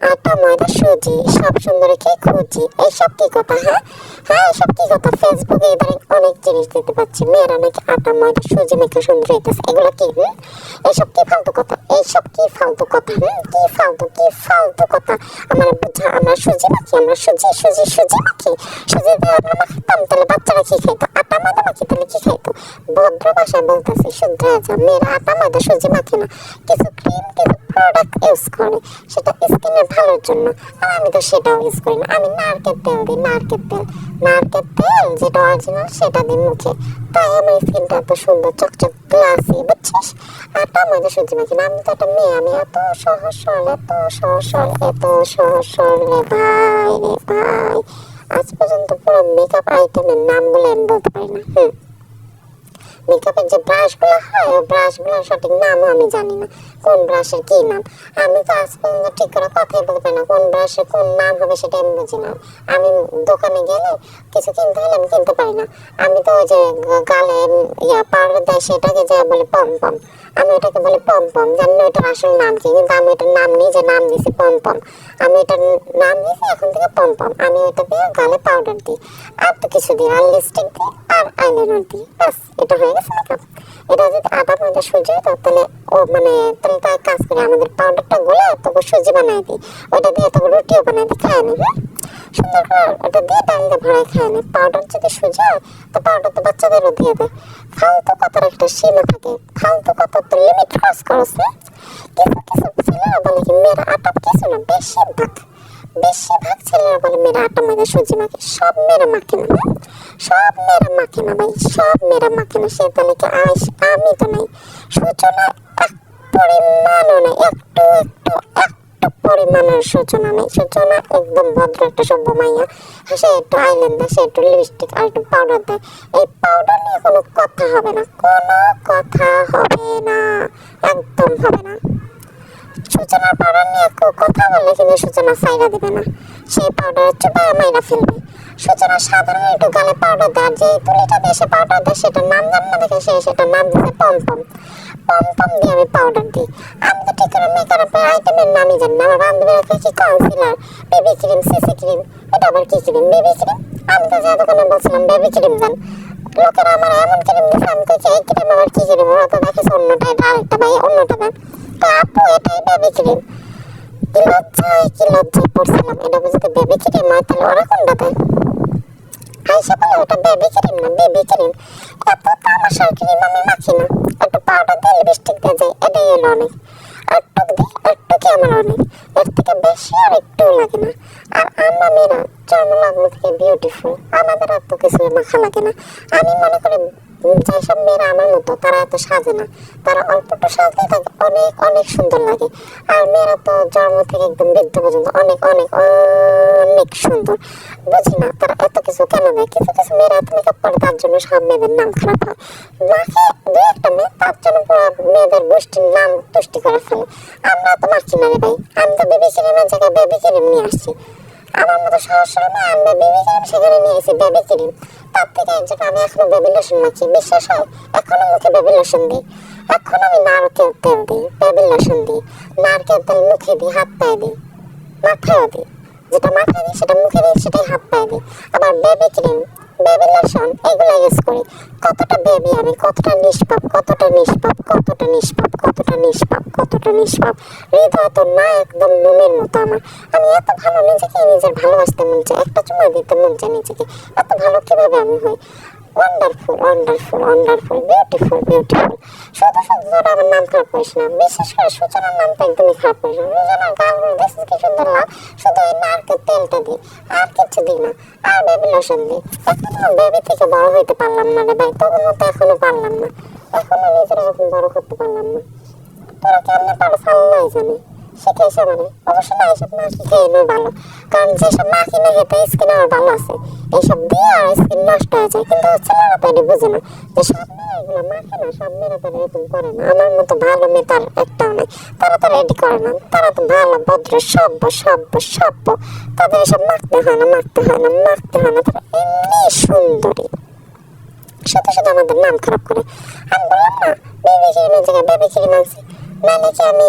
আটা ময়দা সুজি, সব সুন্দরীকে খুঁজি। এইসব কি কথা হ্যাঁ? হ্যাঁ এসব কি কথা? ফেসবুকে এবারে অনেক জিনিস দেখতে পাচ্ছি। মেয়েরা নাকি আটা, ময়দা, সুজি মেখে সুন্দর হইতেছে। এগুলো কি, হুম? এইসব কি ফালতু কথা? এইসব কি ফালতু কথা, হুম? কি ফালতু কি ফালতু কথা? আমার বুঝা, আমরা সুজি আমরা সুজি সুজি সুজি সুজি দিয়ে আমরা মাখতাম তাহলে বাচ্চারা কি খাইতো? আটা মাখি তাহলে কি খাইতো ভদ্র ভাষায় বলতেছি শুদ্ধ যা মেয়েরা আটা ময়দা, সুজি মাখে না। কিছু ক্রিম কিছু প্রোডাক্ট ইউজ করে। সেটা স্কিনের ভালোর জন্য। আর আমি তো সেটাও ইউজ করি না। আমি নারকেল তেল দিই, নারকেল তেল। নারকেল তেল যেটা অরিজিনাল সেটা দিই মুখে। তাই আমার স্কিনটা এত সুন্দর, চকচক গ্লাসি বুঝছিস? আটা ময়দা, সুজি মাখি না। আমি তো একটা মেয়ে, আমি এত সহজ, সরল, এত সহজ, সরল, এত সহজ, সরল ভাই, রে ভাই। আজ পর্যন্ত পুরো মেকআপ আইটেমের নামগুলো আমি বলতে পারি না হুম মেকআপের যে ব্রাশগুলো হয় ব্রাশগুলোর সঠিক নামও আমি জানি না। কোন ব্রাশের কি নাম? আমি তো আজ পর্যন্ত ঠিক করে কথাই বলতে পারি না। কোন ব্রাশের কোন নাম হবে সেটা আমি বুঝি না। আমি দোকানে গেলে কিছু কিনতে হলে আমি কিনতে পারি না। আমি তো ওই যে গালে ইয়া পাউডার দেয় সেটাকে যা বলে পম পম। আমি ওটাকে বলি পম পম। জানি না ওটার আসল নাম কি, কিন্তু আমি এটার নাম নিজে নাম দিয়েছি পম পম। আমি এটার নাম দিয়েছি, এখন থেকে পম পম। আমি এটা দিয়ে গালে পাউডার দিই। আর তো কিছু দিই আর লিপস্টিক দিই, আর আইলাইনার দিই। ব্যাস, এটা হয়ে গেছে মেকআপ এটা যদি আটা মধ্যে হতো তাহলে ও মানে তাহলে তার কাজ করে আমাদের পাউডারটা গুলে তবু সুজি বানাই দিই। ওটা দিয়ে তবু রুটিও বানাই দিই, খায় নি সুন্দর করে ওটা দিয়ে ডাল দিয়ে ভরাই খায় নি। পাউডার যদি সুজি হয়, তো পাউডার তো বাচ্চাদেরও দিয়ে দেয়। ফালতু কথার একটা সীমা থাকে, ফালতু কথা তো লিমিট ক্রস করছে কিছু কিছু ছেলেরা বলে কি, মেয়েরা আটক কিছু না? বেশিরভাগ বেশিরভাগ ছেলেরা বলে, মেয়েরা আটা ময়দা সুজি মাখে সব মেয়েরা মাখে না? সব মেয়েরা মাখে না, ভাই। সব মেয়েরা মাখে না। সে তালিকা আইস আমি তো নাই। সূচনা পরিমাণও নেই। একটু একটু একটু পরিমাণের সূচনা নেই। সূচনা একদম ভদ্র একটা সভ্য মাইয়া। সে একটু আইল্যান্ড দেয় সে একটু লিপস্টিক আর একটু পাউডার দেয়। এই পাউডার নিয়ে কোনো কথা হবে না। কোনো কথা হবে না। একদম হবে না। সূচনার পাউডার নিয়ে কথা বললে কিন্তু সূচনা সাইরা দেবে না। সেই পাউডার চুপায় মাইরা ফেলবে। সূচনা সাধারণ একটু গালে পাউডার দেয় যে তুলিটা দিয়ে সে পাউডার দেয়, সেটার নাম জান না দেখে সে, সেটার নাম দিচ্ছে পম পম। পম পম দিয়ে আমি পাউডার দিই। আমি তো ঠিক করে মেকআপের আইটেমের নামই জানি না। আমার বান্ধবীরা কি concealer baby cream CC cream এটা আবার কি ক্রিম বেবি ক্রিম আমি তো যা দোকানে বলছিলাম বেবি ক্রিম জান। লোকেরা আমার এমন ক্রিম দিচ্ছে আমি কইছি, এই ক্রিম আবার কি ক্রিম ওরা তো দেখেছে অন্যটা, এটা আরেকটা ভাই, অন্যটা তো আপু এটাই ক্রিম কি লজ্জায় কি লজ্জায় পড়ছিলাম, এটা বুঝতে ক্রিম হয় তাহলে ওরা কোনটা দেয় আইসা বলে ওটা বেবি ক্রিম না? বেবি ক্রিম এত তামাশার ক্রিম আমি মাখি না। একটু পাউডার দিয়ে লিপস্টিক দিয়ে যাই এটাই হলো অনেক। একটুক দিই একটুকি আমার অনেক। এর থেকে বেশি আর একটু লাগে না। আর আমরা মেয়েরা জন্ম লাগল থেকে বিউটিফুল আমাদের এত কিছু মাখা লাগে না। আমি মনে করি যেসব মেয়েরা আমার মতো, তারা এত সাজে না। তারা অল্পটা সাজতে থাকে অনেক অনেক সুন্দর লাগে। আর মেয়েরা তো জন্ম থেকে একদম বৃদ্ধ পর্যন্ত অনেক অনেক অনেক সুন্দর। বুঝি না, তারা এত কিছু কেন দেয়? কিছু কিছু মেয়েরা এত মেকআপ করে, তার জন্য সব মেয়েদের নাম খারাপ হয়। মাকে দু একটা মেয়ে, তার জন্য পুরো মেয়েদের গোষ্ঠীর নাম তুষ্টি করে ফেলে। আমরা তো মারছি না রে ভাই, আমি তো বেবি ক্রিমের জায়গায় বেবি ক্রিম নিয়ে আসছি। আমার মতো সহজ আমরা বেবি ক্রিম সেখানে নিয়ে এসেছি বেবি ক্রিম তার থেকে যে আমি এখনও বেবি লোশন মাখি বিশ্বাস হয়? এখনও মুখে বেবি লোশন দিই। এখন আমি নারকেল তেল দিই বেবি লোশন দিই। নারকেল তেল মুখে দিই, হাত পায়ে দিই। মাথায়ও দিই। যেটা মাথায় দিই, সেটা মুখে দিই, সেটাই হাত পায়ে দিই। আবার বেবি ক্রিম বেবি লোশন এগুলো ইউজ করি। কতটা বেবি আমি, কতটা নিষ্পাপ কতটা নিষ্পাপ কতটা নিষ্পাপ কতটা নিষ্পাপ কতটা নিষ্পাপ। হৃদয় তো না একদম নুনের মতো আমার। আমি এত ভালো নিজেকে নিজের ভালোবাসতে মন চাই, একটা চুমা দিতে মন চাই নিজেকে। এত ভালো কীভাবে আমি হই? Wonderful wonderful wonderful beautiful beautiful শুধু শুধু তোরা আমার নাম খারাপ করিস না, বিশেষ করে সূচনার নামটা একদমই খারাপ করিস না। সূচনার গালগুলো দেখছিস কি সুন্দর লাভ শুধু ওই নারকেল তেলটা দিই আর কিছু দিই না। আর বেবি লোশন দিই এখনও বেবি থেকে বড় হইতে পারলাম না রে ভাই তোর মতো এখনও পারলাম না। এখনও নিজের এরকম বড় করতে পারলাম না। তোরা কেমনে পারো সাল্লাই জানে। শিখেছে মানে। অবশ্য না এইসব না শিখে এলেও ভালো। কারণ যেসব না কিনে খেতে স্কিন আমার ভালো আছে, এইসব দিয়ে আর স্কিন নষ্ট হয়ে যায়। কিন্তু ছেলেরা এটা বুঝে না যে সব মেয়ে এগুলো মাখে না সব মেয়েরা তো এরকম করে না। আমার মতো ভালো মেয়ে তার একটাও নেই। তারা তো রেডি করে না। তারা তো ভালো, ভদ্র, সভ্য সভ্য সভ্য। তাদের এসব মাখতে হয় না, মাখতে হয় না, মাখতে হয় না। তারা এমনি সুন্দরী। সাথে সাথে আমাদের নাম খারাপ করে। আমি বললাম না বেবি ক্রিমের জায়গায় বেবি নাহলে কি আমি